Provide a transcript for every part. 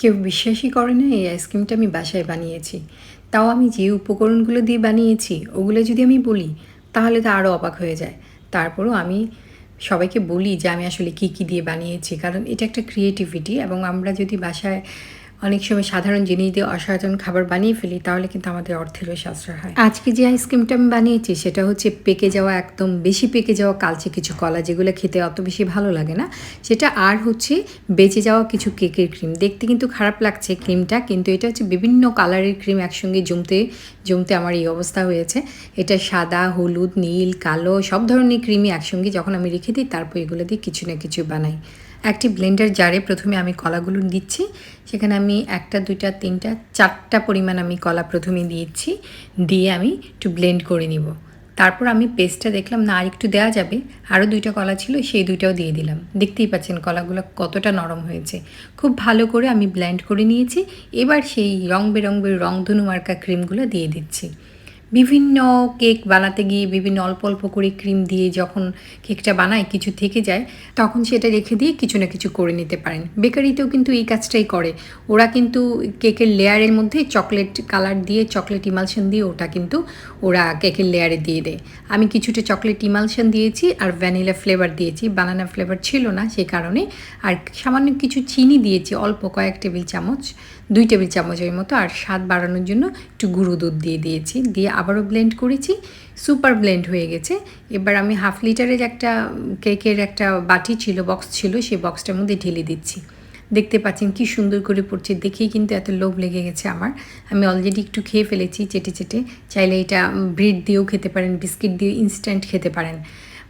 কেউ বিশ্বাসই করে না এই আইসক্রিমটা আমি বাসায় বানিয়েছি। তাও আমি যে উপকরণগুলো দিয়ে বানিয়েছি, ওগুলো যদি আমি বলি, তাহলে তো আরও অবাক হয়ে যায়। তারপরও আমি সবাইকে বলি যে আমি আসলে কী কী দিয়ে বানিয়েছি, কারণ এটা একটা ক্রিয়েটিভিটি এবং আমরা যদি বাসায় অনেক সময় সাধারণ জিনিস দিয়ে অসাধারণ খাবার বানিয়ে ফেলি, তাহলে কিন্তু আমাদের অর্থেরও সাশ্রয় হয়। আজকে যে আইসক্রিমটা আমি বানিয়েছি, সেটা হচ্ছে পেকে যাওয়া একদম বেশি পেকে যাওয়া কালচে কিছু কলা, যেগুলো খেতে অত বেশি ভালো লাগে না। সেটা আর হচ্ছে বেঁচে যাওয়া কিছু কেকের ক্রিম। দেখতে কিন্তু খারাপ লাগছে ক্রিমটা, কিন্তু এটা হচ্ছে বিভিন্ন কালারের ক্রিম একসঙ্গে জমতে জমতে আমার এই অবস্থা হয়েছে। এটা সাদা, হলুদ, নীল, কালো, সব ধরনের ক্রিমই একসঙ্গে যখন আমি রেখে দিই, তারপর এগুলো দিয়ে কিছু না কিছু বানাই। একটি ব্লেন্ডার জারে প্রথমে আমি কলাগুলো দিচ্ছি। সেখানে আমি একটা, দুইটা, তিনটা, চারটা পরিমাণ আমি কলা প্রথমে দিয়েছি। দিয়ে আমি একটু ব্লেন্ড করে নিব। তারপর আমি পেস্টটা দেখলাম, না আর একটু দেওয়া যাবে। আরও দুইটা কলা ছিল, সেই দুইটাও দিয়ে দিলাম। দেখতেই পাচ্ছেন কলাগুলো কতটা নরম হয়েছে। খুব ভালো করে আমি ব্লেন্ড করে নিয়েছি। এবার সেই রং বেরঙের রংধনু মার্কা ক্রিমগুলো দিয়ে দিচ্ছি। বিভিন্ন কেক বানাতে গিয়ে বিভিন্ন অল্প অল্প করে ক্রিম দিয়ে যখন কেকটা বানায়, কিছু থেকে যায়, তখন সেটা রেখে দিয়ে কিছু না কিছু করে নিতে পারেন। বেকারিতেও কিন্তু এই কাজটাই করে। ওরা কিন্তু কেকের লেয়ারের মধ্যে চকলেট কালার দিয়ে, চকলেট ইমালশন দিয়ে ওটা কিন্তু ওরা কেকের লেয়ারে দিয়ে দেয়। আমি কিছুটা চকলেট ইমালশন দিয়েছি আর ভ্যানিলা ফ্লেভার দিয়েছি। বানানা ফ্লেভার ছিল না সেই কারণে। আর সামান্য কিছু চিনি দিয়েছি, অল্প কয়েক টেবিল চামচ, দুই টেবিল চামচের মতো, আর স্বাদ বাড়ানোর জন্য একটু গুঁড়ো দুধ দিয়ে দিয়েছি। দিয়ে আবারও ব্লেন্ড করেছি সুপার ব্লেন্ড হয়ে গেছে। এবার আমি হাফ লিটারের একটা কেকের একটা বাটি ছিল বক্স ছিল, সেই বক্সটার মধ্যে ঢেলে দিচ্ছি। দেখতে পাচ্ছেন কি সুন্দর করে পড়ছে, দেখেই কিন্তু এত লোভ লেগে গেছে আমার। আমি অলরেডি একটু খেয়ে ফেলেছি চেটে চেটে। চাইলে এটা ব্রেড দিয়েও খেতে পারেন বিস্কিট দিয়ে ইনস্ট্যান্ট খেতে পারেন।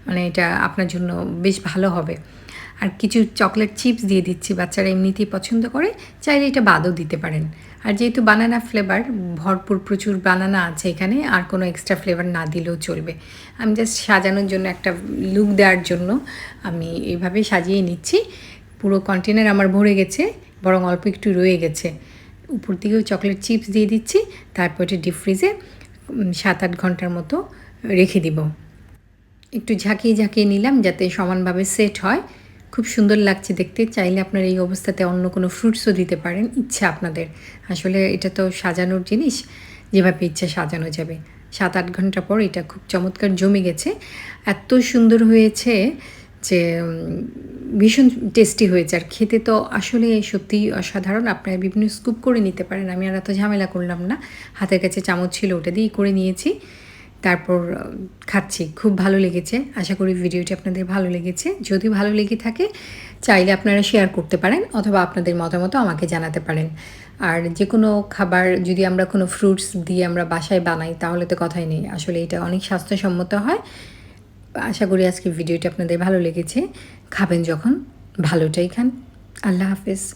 মানে এটা আপনার জন্য বেশ ভালো হবে। আর কিছু চকলেট চিপস দিয়ে দিচ্ছি, বাচ্চারা এমনিতেই পছন্দ করে, চাইলে এটা বাদও দিতে পারেন। আর যেহেতু বানানা ফ্লেভার ভরপুর প্রচুর বানানা আছে এখানে, আর কোনো এক্সট্রা ফ্লেভার না দিলেও চলবে। আমি জাস্ট সাজানোর জন্য একটা লুক দেওয়ার জন্য আমি এইভাবে সাজিয়ে নিচ্ছি। পুরো কন্টেনার আমার ভরে গেছে, বরং অল্প একটু রয়ে গেছে। উপর দিকেও চকলেট চিপস দিয়ে দিচ্ছি, তারপর এটা ডিপ ফ্রিজে সাত আট ঘণ্টার মতো রেখে দিব। একটু ঝাঁকিয়ে ঝাঁকিয়ে নিলাম যাতে সমানভাবে সেট হয়। খুব সুন্দর লাগছে দেখতে। চাইলে আপনার এই অবস্থাতে অন্য কোনো ফ্রুটসও দিতে পারেন, ইচ্ছা আপনাদের। আসলে এটা তো সাজানোর জিনিস, যেভাবে ইচ্ছা সাজানো যাবে। সাত আট ঘণ্টা পর এটা খুব চমৎকার জমে গেছে। এত সুন্দর হয়েছে যে ভীষণ টেস্টি হয়েছে। আর খেতে তো আসলে সত্যিই অসাধারণ। আপনারা বিভিন্ন স্কুপ করে নিতে পারেন। আমি আর এত ঝামেলা করলাম না। হাতের কাছে চামচ ছিল ওটা দিয়েই করে নিয়েছি। তারপর খাচ্ছি। খুব ভালো লেগেছে। আশা করি ভিডিওটি আপনাদের ভালো লেগেছে। যদি ভালো লেগে থাকে, চাইলে আপনারা শেয়ার করতে পারেন অথবা আপনাদের মতামত আমাকে জানাতে পারেন। আর যে কোনো খাবার যদি আমরা কোনো ফ্রুটস দিয়ে আমরা বাসায় বানাই, তাহলে তো কথাই নেই। আসলে এটা অনেক স্বাস্থ্যসম্মত হয়। আশা করি আজকে ভিডিওটি আপনাদের ভালো লেগেছে। খাবেন যখন, ভালোটাই খান। আল্লাহ হাফেজ।